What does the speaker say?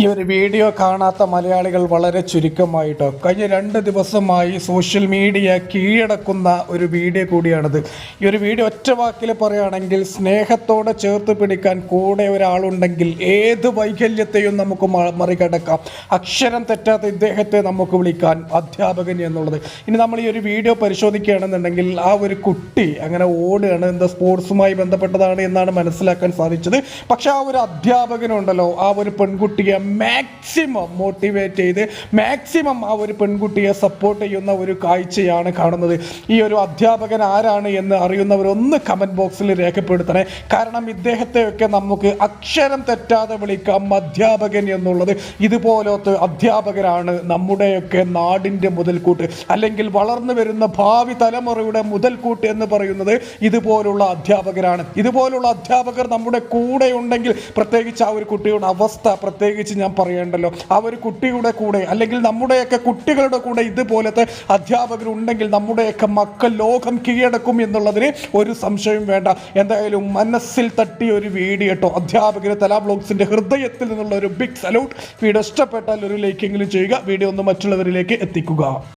ഈ ഒരു വീഡിയോ കാണാത്ത മലയാളികൾ വളരെ ചുരുക്കമായിട്ടോ. കഴിഞ്ഞ രണ്ട് ദിവസമായി സോഷ്യൽ മീഡിയ കീഴടക്കുന്ന ഒരു വീഡിയോ കൂടിയാണിത്. ഈ ഒരു വീഡിയോ ഒറ്റ വാക്കിൽ പറയുകയാണെങ്കിൽ സ്നേഹത്തോടെ ചേർത്ത് പിടിക്കാൻ കൂടെ ഒരാളുണ്ടെങ്കിൽ ഏത് വൈകല്യത്തെയും നമുക്ക് മറികടക്കാം. അക്ഷരം തെറ്റാത്ത ഇദ്ദേഹത്തെ നമുക്ക് വിളിക്കാൻ അധ്യാപകൻ എന്നുള്ളത്. ഇനി നമ്മൾ ഈ ഒരു വീഡിയോ പരിശോധിക്കുകയാണെന്നുണ്ടെങ്കിൽ ആ ഒരു കുട്ടി അങ്ങനെ ഓടുകയാണ് എന്താ സ്പോർട്സുമായി ബന്ധപ്പെട്ടതാണ് എന്നാണ് മനസ്സിലാക്കാൻ സാധിച്ചത്. പക്ഷേ ആ ഒരു അധ്യാപകനുണ്ടല്ലോ ആ ഒരു പെൺകുട്ടിയെ മാക്സിമം മോട്ടിവേറ്റ് ചെയ്ത് മാക്സിമം ആ ഒരു പെൺകുട്ടിയെ സപ്പോർട്ട് ചെയ്യുന്ന ഒരു കാഴ്ചയാണ് കാണുന്നത്. ഈ ഒരു അധ്യാപകൻ ആരാണ് എന്ന് അറിയുന്നവരൊന്ന് കമന്റ് ബോക്സിൽ രേഖപ്പെടുത്തണേ. കാരണം ഇദ്ദേഹത്തെയൊക്കെ നമുക്ക് അക്ഷരം തെറ്റാതെ വിളിക്കാം അധ്യാപകൻ എന്നുള്ളത്. ഇതുപോലത്തെ അധ്യാപകരാണ് നമ്മുടെയൊക്കെ നാടിന്റെ മുതൽക്കൂട്ട്. അല്ലെങ്കിൽ വളർന്നു വരുന്ന ഭാവി തലമുറയുടെ മുതൽക്കൂട്ട് എന്ന് പറയുന്നത് ഇതുപോലുള്ള അധ്യാപകരാണ്. ഇതുപോലുള്ള അധ്യാപകർ നമ്മുടെ കൂടെ ഉണ്ടെങ്കിൽ പ്രത്യേകിച്ച് ആ ഒരു കുട്ടിയുടെ അവസ്ഥ പ്രത്യേകിച്ച് ഞാൻ പറയേണ്ടല്ലോ. ആ ഒരു കുട്ടിയുടെ കൂടെ അല്ലെങ്കിൽ നമ്മുടെയൊക്കെ കുട്ടികളുടെ കൂടെ ഇതുപോലത്തെ അധ്യാപകർ ഉണ്ടെങ്കിൽ നമ്മുടെയൊക്കെ മക്കൾ ലോകം കീഴടക്കും എന്നുള്ളതിന് ഒരു സംശയം വേണ്ട. എന്തായാലും മനസ്സിൽ തട്ടിയ ഒരു വീഡിയോ കേട്ടോ. അധ്യാപകർ തലാ ബ്ലോഗ്സിന്റെ ഹൃദയത്തിൽ നിന്നുള്ള ഒരു ബിഗ് സല്യൂട്ട് വീഡിയോ ഇഷ്ടപ്പെട്ടാൽ ഒരു ലൈക്കെങ്കിലും ചെയ്യുക. വീഡിയോ ഒന്ന് മറ്റുള്ളവരിലേക്ക് എത്തിക്കുക.